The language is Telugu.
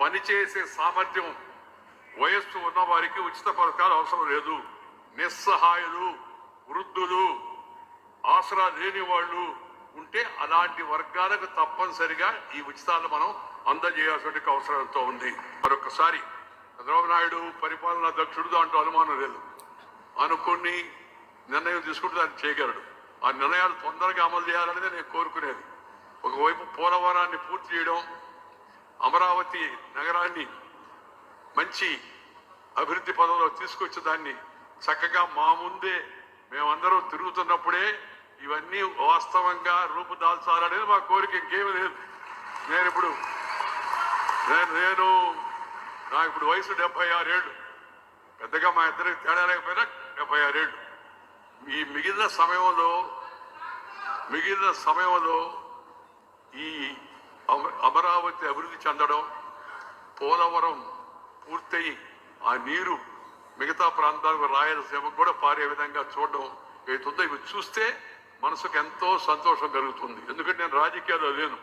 పనిచేసే సామర్థ్యం వయస్సు ఉన్న వారికి ఉచిత పథకాలు అవసరం లేదు. నిస్సహాయులు వృద్ధులు ఆసరా లేని వాళ్ళు ఉంటే అలాంటి వర్గాలకు తప్పనిసరిగా ఈ ఉచితాలు మనం అందజేయాల్సిన అవసరం ఎంతో ఉంది. మరొకసారి చంద్రబాబు నాయుడు పరిపాలనా దక్షుడు దాంట్లో అనుమానం లేదు. అనుకుని నిర్ణయం తీసుకుంటే దాన్ని చేయగలడు. ఆ నిర్ణయాలు తొందరగా అమలు చేయాలనేది నేను కోరుకునేది. ఒకవైపు పోలవరాన్ని పూర్తి చేయడం అమరావతి నగరాన్ని మంచి అభివృద్ధి పదంలో తీసుకొచ్చే దాన్ని చక్కగా మా ముందే మేమందరం తిరుగుతున్నప్పుడే ఇవన్నీ వాస్తవంగా రూపుదాల్చాలనేది మా కోరిక. ఇంకేమీ లేదు. నేను ఇప్పుడు నేను నేను నాకు ఇప్పుడు వయసు డెబ్బై ఆరేళ్ళు పెద్దగా మా ఇద్దరికి తేడా లేకపోయినా డెబ్బై ఆరేళ్ళు ఈ మిగిలిన సమయంలో మిగిలిన సమయంలో ఈ అమ- అమరావతి అభివృద్ధి చెందడం పోలవరం పూర్తయి ఆ నీరు మిగతా ప్రాంతాలకు రాయలసీమకు కూడా పారే విధంగా చూడడం ఏతుందో ఇవి చూస్తే మనసుకు ఎంతో సంతోషం కలుగుతుంది. ఎందుకంటే నేను రాజకీయాల్లో లేను.